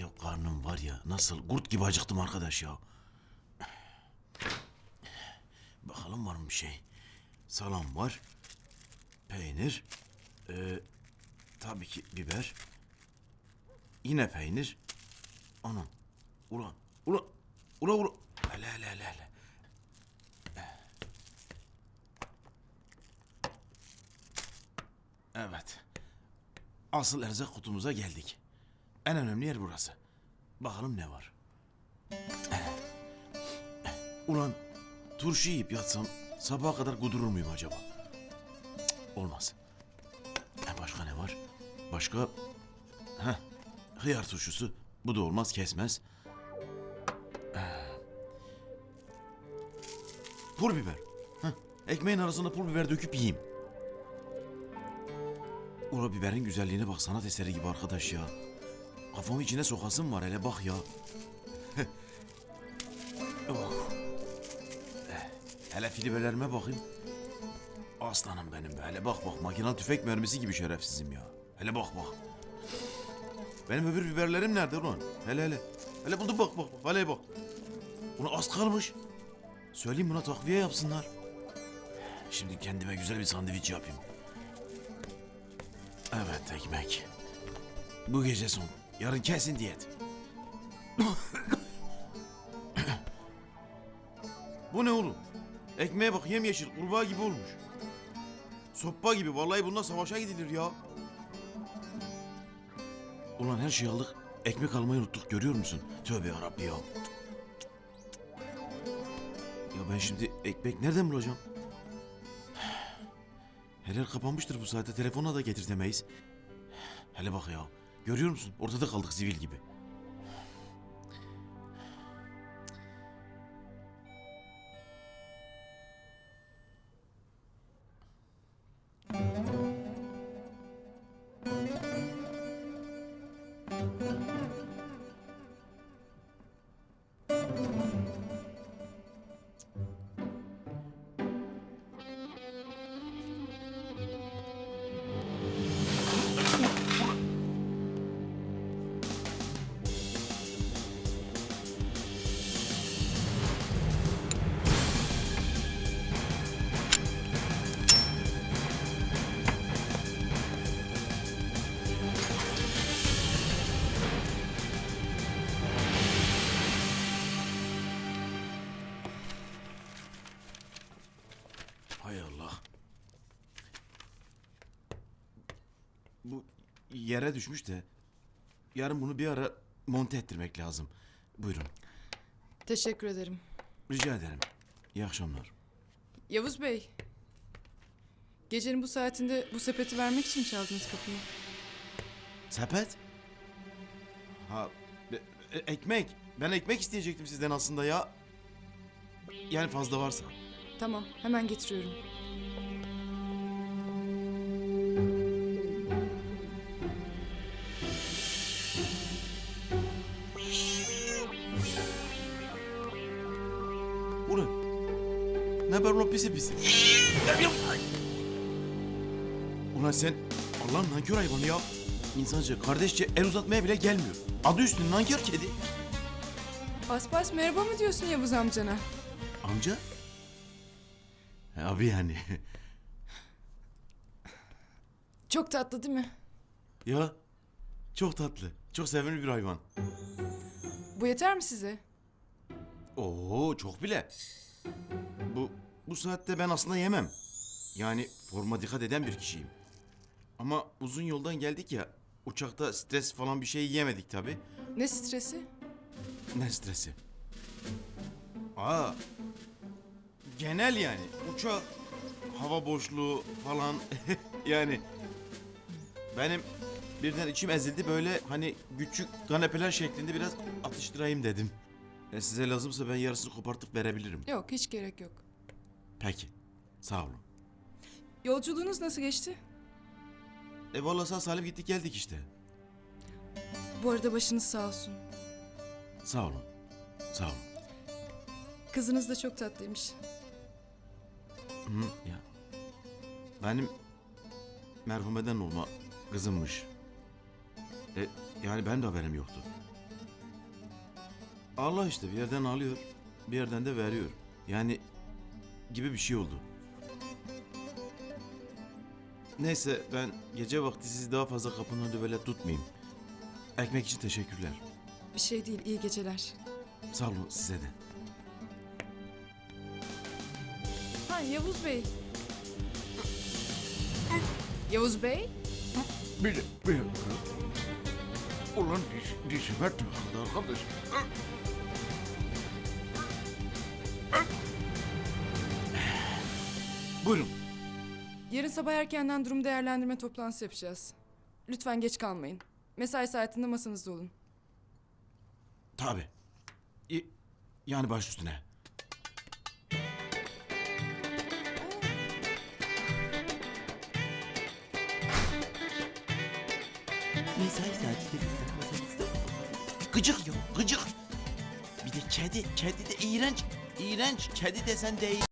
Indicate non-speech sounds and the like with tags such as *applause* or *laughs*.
Ya karnım var ya nasıl kurt gibi acıktım arkadaş ya. Bakalım var mı bir şey? Salam var. Peynir. Ee, tabii ki biber. Yine peynir. Anam. Ulan. Ulan. Ulan ulan. Hele hele hele hele. Evet. Asıl erzak kutumuza geldik. En önemli yer burası. Bakalım ne var. Ulan turşu yiyip yatsam sabaha kadar kudurur muyum acaba? Olmaz. E, Başka ne var? Başka... Heh, hıyar turşusu. Bu da olmaz kesmez. Ee, Pul biber. Heh, ekmeğin arasına pul biber döküp yiyeyim. Ula biberin güzelliğine bak sanat eseri gibi arkadaş ya. Kafamı içine sokasım var hele bak ya. oh. Eh, Hele filibelerime bakayım. Aslanım benim be. Hele bak bak makinalı tüfek mermisi gibi şerefsizim ya. Hele bak bak. Benim öbür biberlerim nerede ulan? Hele hele. Hele buldum bak bak. Hele bak. Ulan az kalmış. Söyleyeyim buna takviye yapsınlar. Şimdi kendime güzel bir sandviç yapayım. Evet ekmek. Bu gece son. Yarın kesin diyet. Bu ne oğlum? Ekmeğe bak yemyeşil kurbağa gibi olmuş. Soppa gibi vallahi bununla savaşa gidilir ya. Ulan her şeyi aldık. Ekmek almayı unuttuk görüyor musun? Tövbe yarabbi ya. Ya ben şimdi ekmek nereden bulacağım? Her yer kapanmıştır bu saatte. Telefona da getirtemeyiz. Hele bak ya. Görüyor musun? Ortada kaldık sivil gibi. Hay Allah. Bu yere düşmüş de yarın bunu bir ara monte ettirmek lazım. Buyurun. Teşekkür ederim. Rica ederim. İyi akşamlar. Yavuz Bey. Gecenin bu saatinde bu sepeti vermek için mi çaldınız kapıyı? Sepet? Ha, e- e- ekmek. Ben ekmek isteyecektim sizden aslında ya. Yani fazla varsa. Tamam, hemen getiriyorum. Ulan. Ne haber ulan pisi pisi? Ulan sen Allah'ın nankör hayvanı ya. İnsanca kardeşçe el uzatmaya bile gelmiyor. Adı üstünde nankör kedi. Bas bas merhaba mı diyorsun Yavuz amcana? Amca? E, Abi yani. Çok tatlı değil mi? ya çok tatlı. Çok sevimli bir hayvan. Bu yeter mi size? Oo çok bile. Bu bu saatte ben aslında yemem. Yani forma dikkat eden bir kişiyim. Ama uzun yoldan geldik ya. Uçakta stres falan bir şey yemedik tabi. Ne stresi? Ne stresi? Aa. Genel yani. Uçak, hava boşluğu falan. *laughs* yani. Benim birden içim ezildi böyle hani küçük kanepeler şeklinde biraz atıştırayım dedim. E size lazımsa ben yarısını kopartıp verebilirim. Yok, hiç gerek yok. Peki. Sağ olun. Yolculuğunuz nasıl geçti? E valla sağ salim gittik geldik işte. Bu arada başınız sağ olsun. Sağ olun. Sağ olun. Kızınız da çok tatlıymış. Hı, ya. Benim merhumeden olma kızımmış. E, yani ben de haberim yoktu. Allah işte bir yerden alıyor, bir yerden de veriyor. Yani gibi bir şey oldu. Neyse ben gece vakti sizi daha fazla kapının önünde böyle tutmayayım. Ekmek için teşekkürler. Bir şey değil, iyi geceler. Sağ olun size de. Ha Yavuz Bey. Yavuz Bey? Bir, bir dakika. Ulan diş, dişime takıldı arkadaş. Buyurun. Yarın sabah erkenden durum değerlendirme toplantısı yapacağız. Lütfen geç kalmayın. Mesai saatinde masanızda olun. Tabi. Yani baş üstüne. Lütfen masanızda Gıcık yok, gıcık. Bir de kedi, kedi de iğrenç. İğrenç, kedi desen değil.